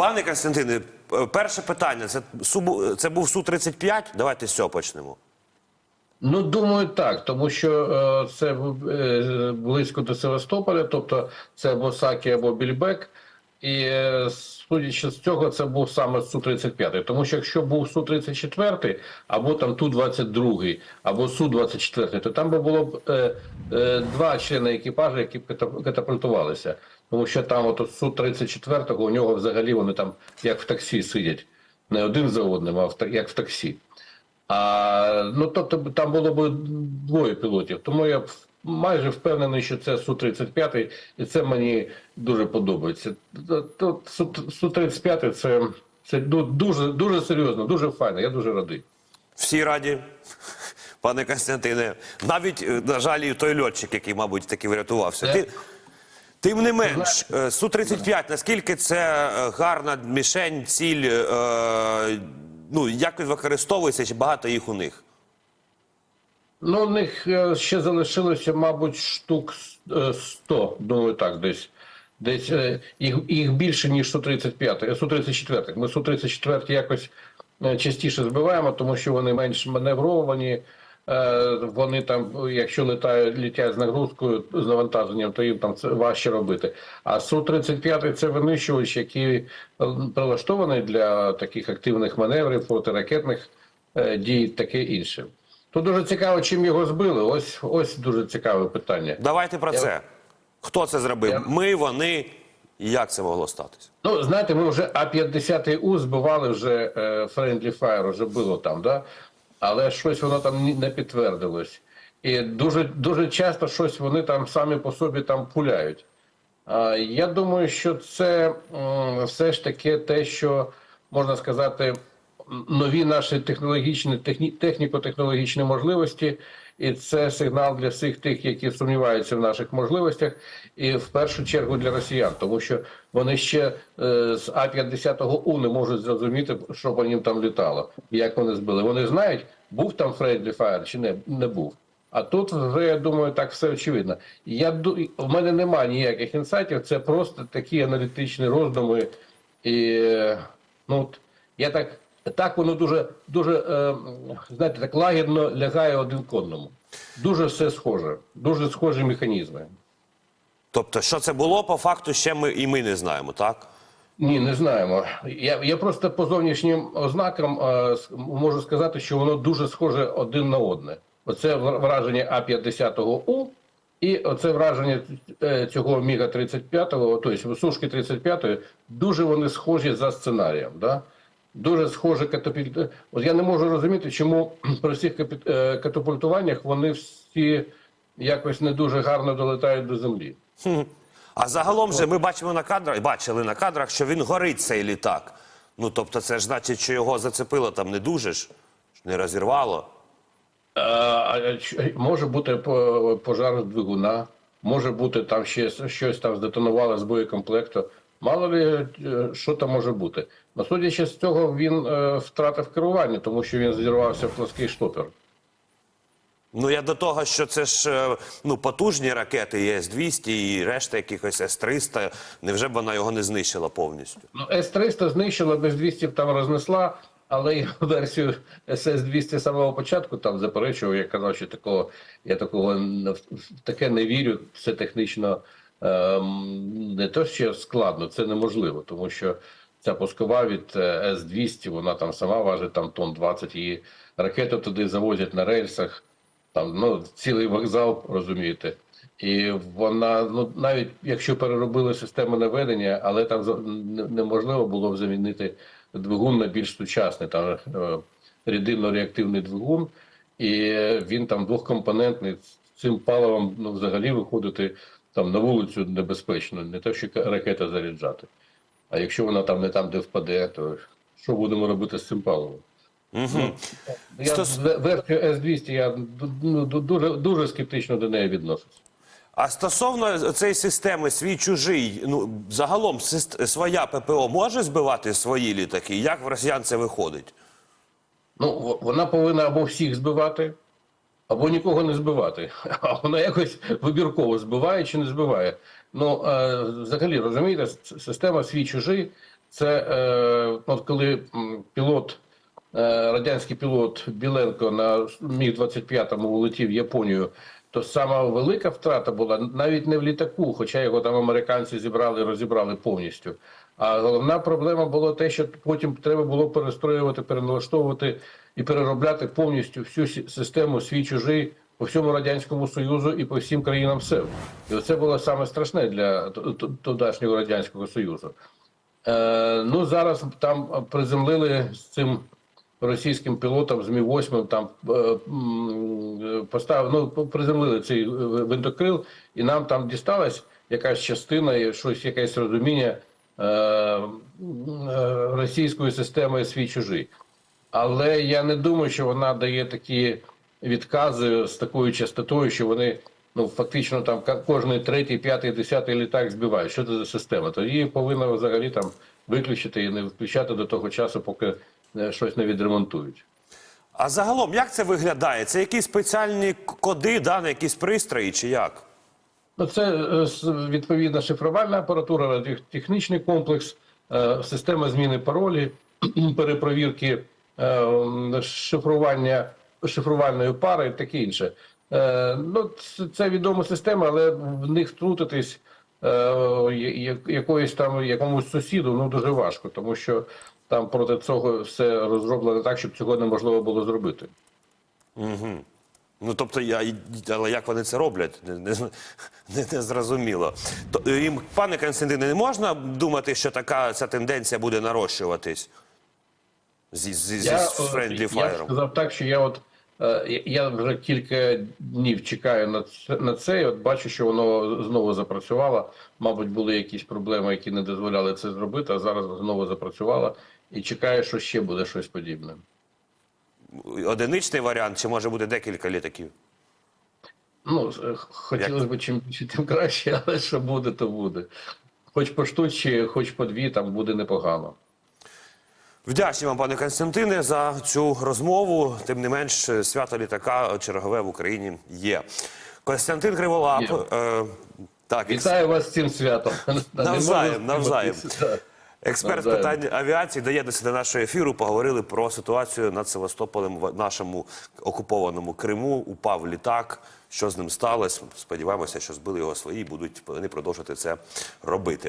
Пане Константине, е, перше питання. Це, Су- це був Су-35? Давайте з цього почнемо. Ну, думаю, так, тому що е, це е, близько до Севастополя, тобто це або Сакі, або Більбек. І судячи з цього, це був саме Су-35. Тому що якщо був Су-34, або там Ту-22, або Су-24, то там би було б е, е, два члени екіпажу, які б ката- катапультувалися. Тому що там от Су-34, у нього взагалі вони там як в таксі сидять. Не один за одним, а в, як в таксі. А, ну, тобто там було б двоє пілотів. Тому я майже впевнений, що це Су-35, і це мені дуже подобається. Тут Су- Су-35 це, це дуже, дуже серйозно, дуже файно, я дуже радий. Всі раді, пане Константине. Навіть, е, на жаль, і той льотчик, який, мабуть, таки врятувався. Е. Ти, тим не менш, е, Су-35, наскільки це е, гарна мішень, ціль, е, ну, як використовується, чи багато їх у них? Ну, у них ще залишилося, мабуть, штук е, 100, думаю, так, десь. Десь їх, їх більше, ніж Су-35, е, Су-34. Ми Су-34 якось частіше збиваємо, тому що вони менш маневровані. Е, Вони там, якщо літають, літять з нагрузкою, з навантаженням, то їм там це важче робити. А Су-35 це винищувач, який е, прилаштований для таких активних маневрів, протиракетних е, дій, таке інше. Тут дуже цікаво, чим його збили. Ось ось дуже цікаве питання. Давайте про це. Хто це зробив? Я- Ми, вони. І як це могло статися? Ну, знаєте, ми вже А-50У збивали вже е, Friendly Fire, вже було там, да? Але щось воно там не підтвердилось. І дуже, дуже часто щось вони там самі по собі там пуляють. Я думаю, що це все ж таки те, що можна сказати, нові наші технологічні техні, техніко-технологічні можливості, і це сигнал для всіх тих, які сумніваються в наших можливостях, і в першу чергу для росіян, тому що вони ще е, з А-50У не можуть зрозуміти, що по ним там літало, як вони збили. Вони знають, був там Friendly Fire чи не, не був. А тут вже я думаю, так все очевидно. Я в мене немає ніяких інсайтів, це просто такі аналітичні роздуми. І ну от я так, так воно дуже, дуже е, знаєте, так лагідно лягає один к одному. Дуже все схоже, дуже схожі механізми. Тобто, що це було, по факту ще ми і ми не знаємо, так? Ні, не знаємо. Я, я просто по зовнішнім ознакам е, можу сказати, що воно дуже схоже один на одне. Оце враження А-50У і оце враження е, цього Міга 35-го, тобто Сушки 35-ї, дуже вони схожі за сценарієм. Да? Дуже схожі катапульт... От я не можу розуміти, чому при всіх е, катапультуваннях вони всі якось не дуже гарно долетають до землі. А загалом же ми бачимо на кадрах, бачили на кадрах, що він горить цей літак. Ну тобто, це ж значить, що його зацепило там не дуже ж, не розірвало. А, а, може бути по- пожар двигуна, може бути там ще щось там здетонувало з боєкомплекту. Мало ли, е, що там може бути. Но судячи з цього, він е, втратив керування, тому що він зірвався в плоский штопор. Ну я до того, що це ж е, ну потужні ракети, і С-200, і решта якихось С-300. Невже б вона його не знищила повністю? Ну, С-300 знищила, без 200 там рознесла, але я версію СС-200 з самого початку там заперечував, я казав, що такого, я такого таке не вірю, це технічно ем, не то що складно, це неможливо, тому що ця пускова від е, С-200, вона там сама важить там тонн 20, її ракету туди завозять на рельсах, там ну, цілий вокзал, розумієте. І вона, ну навіть якщо переробили систему наведення, але там неможливо було б замінити двигун на більш сучасний, там е, рідинно-реактивний двигун, і він там двохкомпонентний. Цим паливом ну, взагалі виходити там на вулицю небезпечно, не те, що ракета заряджати. А якщо вона там не там, де впаде, то що будемо робити з цим паливом? Угу. Я Стос- версію С-200 я ну, дуже, дуже скептично до неї відношусь. А стосовно цієї системи свій чужий, ну загалом своя ППО може збивати свої літаки? Як в росіян це виходить? Ну, вона повинна або всіх збивати, або нікого не збивати. А вона якось вибірково збиває чи не збиває. Ну, е, взагалі, розумієте, система свій чужий Це е, от коли пілот, е, радянський пілот Біленко на міг 25-му улетів в Японію, то сама велика втрата була навіть не в літаку, хоча його там американці зібрали, розібрали повністю. А головна проблема була те, що потім треба було перестроювати, переналаштовувати і переробляти повністю всю систему свій чужий по всьому радянському союзу і по всім країнам СЕВ. І оце було саме страшне для т- т- тодішнього радянського союзу. Е, ну зараз там приземлили з цим російським пілотом з Мі 8 там е, м, ну приземлили цей винтокрил, і нам там дісталась якась частина, щось якесь розуміння е, е, російської системи свій чужий. Але я не думаю, що вона дає такі відкази з такою частотою, що вони ну фактично там кожний третій, п'ятий, десятий літак збивають. Що це за система? То її повинна взагалі там виключити і не включати до того часу, поки е, щось не відремонтують. А загалом, як це виглядає? Це якісь спеціальні коди, да, на якісь пристрої, чи як? Ну, це е, відповідна шифрувальна апаратура, радіотехнічний комплекс, е, система зміни паролі, перепровірки е, шифрування шифрувальної пари і таке інше. Е, Ну, це, відома система, але в них втрутитись е, якоїсь там якомусь сусіду ну дуже важко, тому що там проти цього все розроблено так, щоб цього неможливо було зробити. Ну тобто, я але як вони це роблять, не, не, не, не зрозуміло. То їм, пане Константине, не можна думати, що така ця тенденція буде нарощуватись зі, зі, зі, е, Friendly я Fire? сказав так, що я от е, я вже кілька днів чекаю на це, на це і от бачу, що воно знову запрацювало. Мабуть, були якісь проблеми, які не дозволяли це зробити, а зараз знову запрацювало. І чекаю, що ще буде щось подібне. Одиничний варіант, чи може бути декілька літаків? Ну, е, хотілося б чим більше, тим краще, але що буде, то буде. Хоч по штучці, хоч по дві, там буде непогано. Вдячні вам, пане Константине, за цю розмову. Тим не менш, свято літака чергове в Україні є. Константин Криволап. Е, так, Вітаю вас з цим святом. Навзаєм, навзаєм. Експерт з питань авіації доєднався до нашого ефіру. Поговорили про ситуацію над Севастополем в нашому окупованому Криму. Упав літак. Що з ним сталося? Сподіваємося, що збили його свої, будуть вони продовжувати це робити.